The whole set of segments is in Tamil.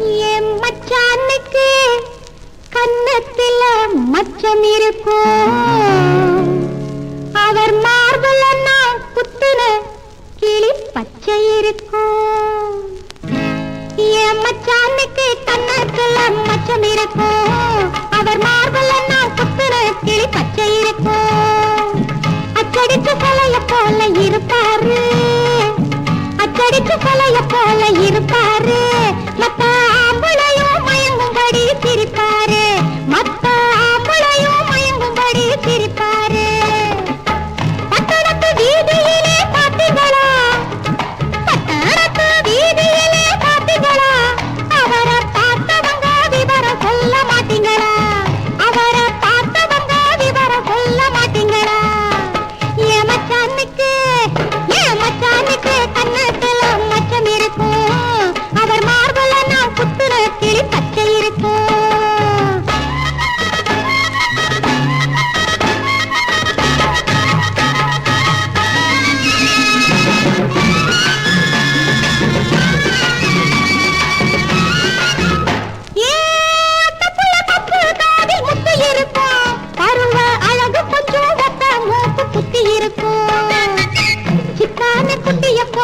என் மச்சானுக்கு கன்னத்துல மச்சம் இருக்கும். அவர் மார்புல நான் குத்துன கிளி பச்சை இருக்கும். என் மச்சானுக்கு கன்னத்துல மச்சம் இருக்கும். அவர் மார்புல நான் குத்துன கிளி பச்சை இருக்கும். அச்சடிச்ச கலைய போல இருப்பாரு. அச்சடிச்ச கலைய போல இருப்பாரு.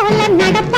குட்டிய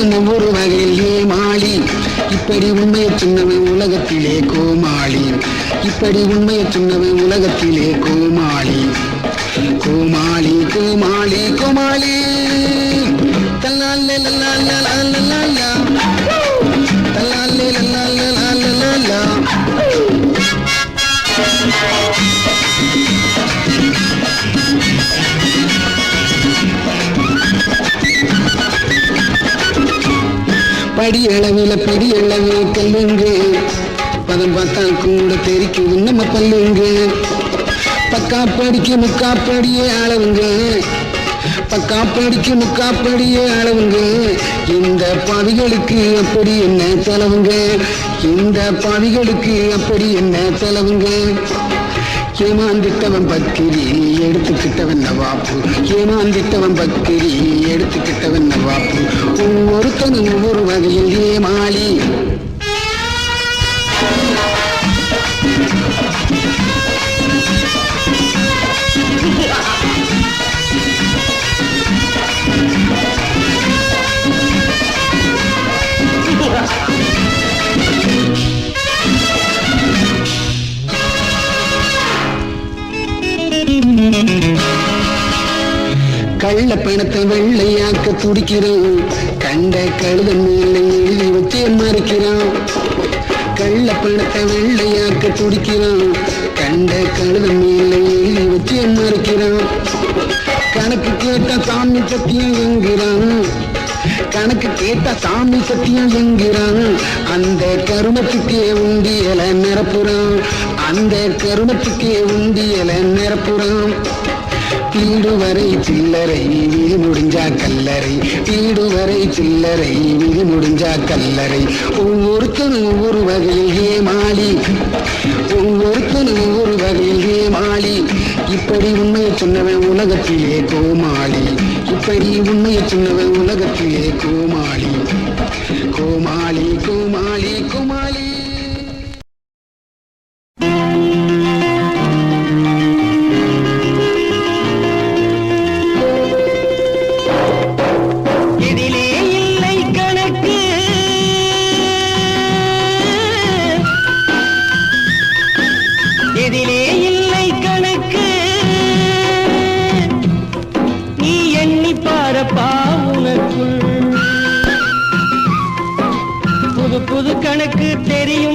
சின்னவன் ஒரு வகையில் ஏமாளி இப்படி உண்மையை சின்னவன் உலகத்திலே கோமாளி. இப்படி உண்மையை சின்னவன் உலகத்திலே கோமாளி. கோமாளி கோமாளி. படி அளவில படி அளவு கல்லுங்க. பதம் பார்த்தா கூட தெரிக்குது நம்ம பல்லுங்க. பக்கா படிக்கு முக்கா படியே அளவுங்க. பக்கா படிக்கு முக்கா படியே அளவுங்க. இந்த பாவிகளுக்கு அப்படி என்ன செலவுங்க? இந்த பாவிகளுக்கு அப்படி என்ன செலவுங்க? ஏமாந்திட்டவன் பக்கிரி எடுத்துக்கிட்டவன் நவாப்பு. ஏமாந்திட்டவன் பக்கிரி எடுத்துக்கிட்டவன் நவாப்பு. ஒவ்வொருத்தனும் ஒவ்வொரு வகையில் ஏமாளி கள்ள பணத்தை வெள்ளையாக்க துடிக்கிறோம் கண்ட கழுத மேலே எழுதி வச்சே மறைக்கிறோம் கள்ள பணத்தை வெள்ளையாக்க துடிக்கிறான். கண்ட கழுத மேலே எழுதி வச்சே கணக்கு கேட்ட சாமி சத்தியம் என்கிறான். கணக்கு கேட்ட சாமி சத்தியம் என்கிறான். அந்த கருமத்துக்கே உண்டியல நிரப்புறான். அந்த கருமத்துக்கே உண்டியல நிரப்புறான். வீடு வரை சில்லறை விதி முடிஞ்சா கல்லறை. வீடு வரை சில்லறை விதி முடிஞ்சா கல்லறை. ஒவ்வொருத்தனும் ஒவ்வொரு வகையில் ஏமாளி ஒவ்வொருத்தனும் ஒவ்வொரு வகையில் ஏமாளி இப்படி உண்மையை சொன்னவன் உலகத்திலே கோமாளி. இப்படி உண்மையை சொன்னவன் உலகத்திலே கோமாளி. கோமாளி கோமாளி கோமாளி. தெரியும்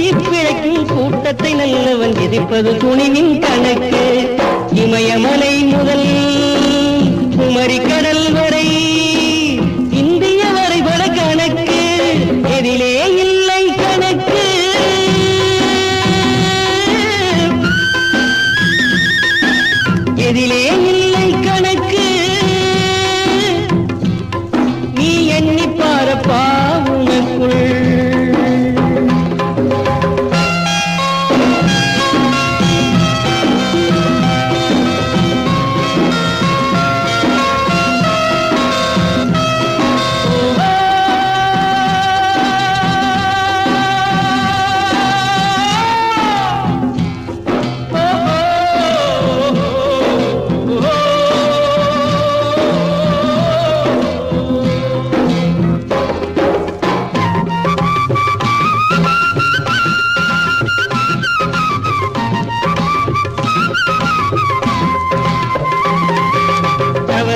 எத்தி பிழைக்கும் கூட்டத்தை நல்லவன் எதிர்ப்பது துணிவின் கணக்கு. இமயமலை முதல் குமரி கடல்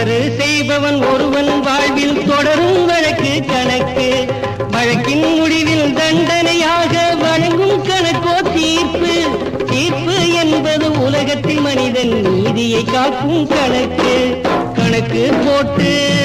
தவறு செய்பவன் ஒருவன் வாழ்வில் தொடரும் வழக்கு கணக்கு. வழக்கின் முடிவில் தண்டனையாக வழங்கும் கணக்கோ தீர்ப்பு. தீர்ப்பு என்பது உலகத்தில் மனிதன் நீதியை காக்கும் கணக்கு. கணக்கு போட்டு